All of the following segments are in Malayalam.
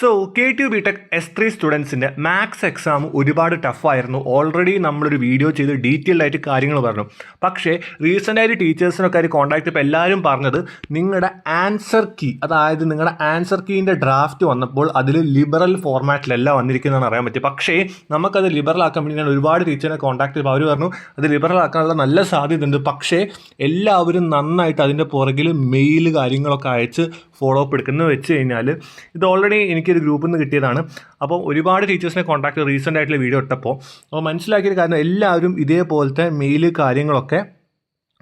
So K T B tech S three സ്റ്റുഡൻസിന്റെ maths exam ഒരുപാട് ടഫായിരുന്നു ഓൾറെഡി നമ്മളൊരു വീഡിയോ ചെയ്ത് ഡീറ്റെയിൽഡ് ആയിട്ട് കാര്യങ്ങൾ പറഞ്ഞു. പക്ഷേ റീസെന്റ് ആയിട്ട് ടീച്ചേഴ്സിനൊക്കെ ആയിട്ട് കോൺടാക്ട് ചെയ്തപ്പോൾ എല്ലാവരും പറഞ്ഞത് നിങ്ങളുടെ ആൻസർ കീ അതായത് നിങ്ങളുടെ ആൻസർ കീന്റെ ഡ്രാഫ്റ്റ് വന്നപ്പോൾ അതിൽ ലിബറൽ ഫോർമാറ്റിലല്ല വന്നിരിക്കുന്നതെന്ന് അറിയാൻ പറ്റി. പക്ഷേ നമുക്കത് ലിബറൽ ആക്കാൻ വേണ്ടി ഞാൻ ഒരുപാട് ടീച്ചറിനെ കോൺടാക്ട് ചെയ്തപ്പോൾ അവർ പറഞ്ഞു അത് ലിബറൽ ആക്കാനുള്ള നല്ല സാധ്യതയുണ്ട്. പക്ഷേ എല്ലാവരും നന്നായിട്ട് അതിന്റെ പുറകിൽ മെയിൽ കാര്യങ്ങളൊക്കെ അയച്ച് ഫോളോ അപ്പ് എടുക്കുന്നത് വെച്ച് കഴിഞ്ഞാൽ ഇത് ഓൾറെഡി എനിക്കൊരു ഗ്രൂപ്പിൽ നിന്ന് കിട്ടിയതാണ്. അപ്പോൾ ഒരുപാട് ടീച്ചേഴ്സിനെ കോൺടാക്ട് റീസെന്റ് ആയിട്ടുള്ള വീഡിയോ ഇട്ടപ്പോൾ അപ്പോൾ മനസ്സിലാക്കിയൊരു കാരണം എല്ലാവരും ഇതേപോലത്തെ മെയിൽ കാര്യങ്ങളൊക്കെ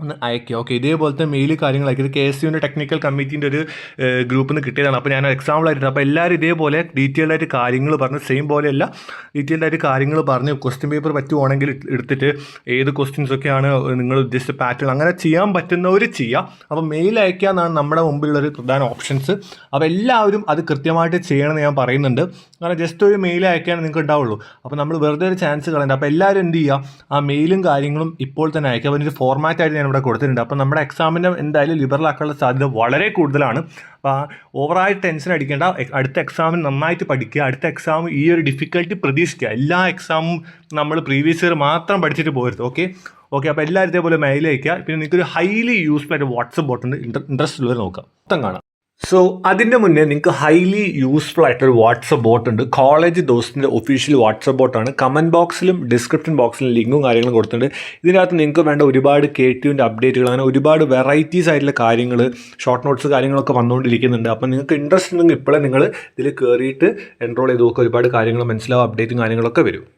ഒന്ന് അയക്കുക ഓക്കെ ഇതേപോലത്തെ മെയിൽ കാര്യങ്ങൾ ഇത് കെ എസ് യുവിന്റെ ടെക്നിക്കൽ കമ്മിറ്റീന്റെ ഒരു ഗ്രൂപ്പിൽ നിന്ന് കിട്ടിയതാണ്. അപ്പോൾ ഞാൻ എക്സാമ്പിൾ ആയിട്ടുണ്ട് അപ്പോൾ എല്ലാവരും ഇതേപോലെ ഡീറ്റെയിൽഡ് ആയിട്ട് കാര്യങ്ങൾ പറഞ്ഞ് സെയിം പോലെയല്ല ഡീറ്റെയിൽഡ് ആയിട്ട് കാര്യങ്ങൾ പറഞ്ഞ് ക്വസ്റ്റ്യൻ പേപ്പർ പറ്റുവാണെങ്കിൽ എടുത്തിട്ട് ഏത് ക്വസ്റ്റ്യൻസ് ഒക്കെയാണ് നിങ്ങൾ ഉദ്ദേശിച്ച പാറ്റേൺ അങ്ങനെ ചെയ്യാൻ പറ്റുന്നവർ ചെയ്യാം. അപ്പോൾ മെയിൽ അയക്കുക എന്നാണ് നമ്മുടെ മുമ്പിലുള്ളൊരു പ്രധാന ഓപ്ഷൻസ് അപ്പോൾ എല്ലാവരും അത് കൃത്യമായിട്ട് ചെയ്യണമെന്ന് ഞാൻ പറയുന്നുണ്ട്. കാരണം ജസ്റ്റ് ഒരു മെയിൽ അയക്കാൻ നിങ്ങൾക്ക് ഉണ്ടാവുള്ളൂ. അപ്പോൾ നമ്മൾ വെറുതെ ഒരു ചാൻസ് കളയണ്ട അപ്പോൾ എല്ലാവരും എന്ത് ചെയ്യുക ആ മെയിലും കാര്യങ്ങളും ഇപ്പോൾ തന്നെ അയക്കുക അപ്പോൾ ഒരു ഫോർമാറ്റ് ആയിട്ട് ഞാൻ ഇവിടെ കൊടുത്തിട്ടുണ്ട്. അപ്പോൾ നമ്മുടെ എക്സാമിന് എന്തായാലും ലിബറൽ ആക്കാനുള്ള സാധ്യത വളരെ കൂടുതലാണ്. അപ്പോൾ ഓവറായി ടെൻഷൻ അടിക്കേണ്ട അടുത്ത എക്സാമിന് നന്നായിട്ട് പഠിക്കുക. അടുത്ത എക്സാം ഈ ഒരു ഡിഫിക്കൽട്ടി പ്രതീക്ഷിക്കുക. എല്ലാ എക്സാമും നമ്മൾ പ്രീവിയസ് ഇയർ മാത്രം പഠിച്ചിട്ട് പോരുത്. ഓക്കെ ഓക്കെ അപ്പോൾ എല്ലാവരും ഇതേപോലെ മെയിൽ അയക്കുക പിന്നെ നിങ്ങൾക്ക് ഒരു ഹൈലി യൂസ്ഫുൾ ആയിട്ട് വാട്സപ്പ് ബോട്ടുണ്ട് ഇൻട്രസ്റ്റ് ഉള്ളവർ നോക്കുക മൊത്തം കാണാം. സോ അതിന്റെ മുന്നേ നിങ്ങൾക്ക് ഹൈലി യൂസ്ഫുൾ ആയിട്ടൊരു വാട്സപ്പ് ബോട്ട് ഉണ്ട്. കോളേജ് ദോസ്റ്റിന്റെ ഒഫീഷ്യൽ വാട്സപ്പ് ബോട്ടാണ് കമന്റ് ബോക്സിലും ഡിസ്ക്രിപ്ഷൻ ബോക്സിലും ലിങ്കും കാര്യങ്ങളും കൊടുത്തിട്ടുണ്ട്. ഇതിനകത്ത് നിങ്ങൾക്ക് വേണ്ട ഒരുപാട് കെ ടിയുവിന്റെ അപ്ഡേറ്റുകൾ അങ്ങനെ ഒരുപാട് വെറൈറ്റീസ് ആയിട്ടുള്ള കാര്യങ്ങൾ ഷോർട്ട് നോട്ട്സ് കാര്യങ്ങളൊക്കെ വന്നുകൊണ്ടിരിക്കുന്നുണ്ട്. അപ്പോൾ നിങ്ങൾക്ക് ഇൻട്രസ്റ്റ് ഉണ്ടെങ്കിൽ ഇപ്പോഴേ നിങ്ങൾ ഇതിൽ കയറിയിട്ട് എൻറോൾ ചെയ്ത് നോക്കുക. ഒരുപാട് കാര്യങ്ങൾ മനസ്സിലാവും അപ്ഡേറ്റും കാര്യങ്ങളൊക്കെ വരും.